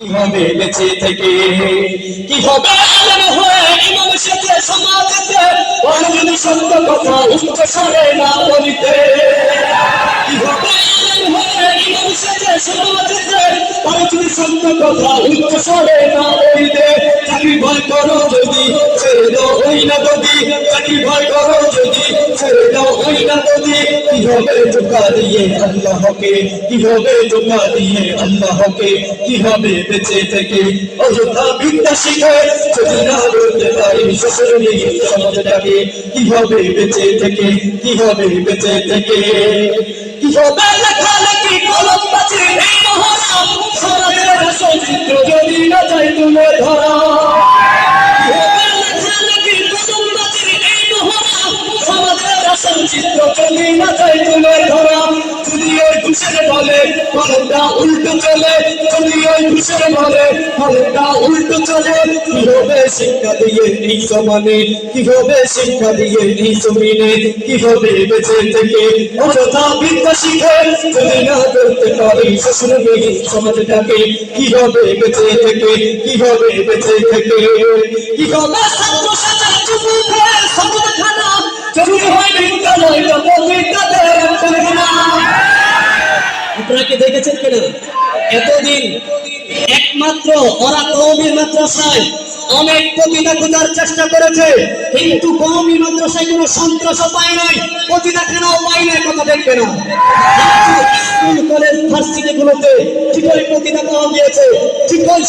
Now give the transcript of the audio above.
কি হবে বেঁচে কি হবে আলেম হয়ে ইমাম সেজে সত্য কথা উচ্চ স্বরে না বলিতে। কি হবে আলেম হয়ে ইমাম সেজে সমাজেতে? কথা উচ্চ স্বরে না ভয় করো যদি দাও ওই না যদি কি হবে দিয়ে আল্লাহকে কি হবে চোখা দিয়ে আল্লাহকে কি হবে বেঁচে থেকে অযথা বিদ্যা যদি না বলতে পারি, শ্বশুর নিয়ে সমাজটাকে কি হবে বেঁচে থেকে কি হবে বেঁচে থেকে? কি হবে লেখালেখি কলম মহড়া? সমাজের সচিত্র যদি না যাই তুলে ধরা তুলে ধরা। যদি ঘুষের বলে উল্টো চলে। যদি ওই বলে কলমটা উল্টো চলে। কি হবে শিক্ষা দিয়ে এই সমানে কি হবে শিক্ষা দিয়ে এই কি হবে বেঁচে থেকে? অযথা বিদ্যা শিখে যদি না করতে পারি শ্বশুর মেয়ে সমাজটাকে কি বেঁচে থেকে? কি বেঁচে থেকে? কি আপনারা কি দেখেছেন কিনা? এতদিন একমাত্র ওরা কৌমি মাদ্রাসায় অনেক প্রতিটা খোঁজার চেষ্টা করেছে, কিন্তু কৌমি মাদ্রাসায় কোনো সন্ত্রাস পায় নাই প্রতিটা কেন পায় নাই, কথা দেখবে না। স্কুল, কলেজ ভার্সিটি গুলোতে ঠিকই প্রতিটা পাওয়া গিয়েছে, ঠিকই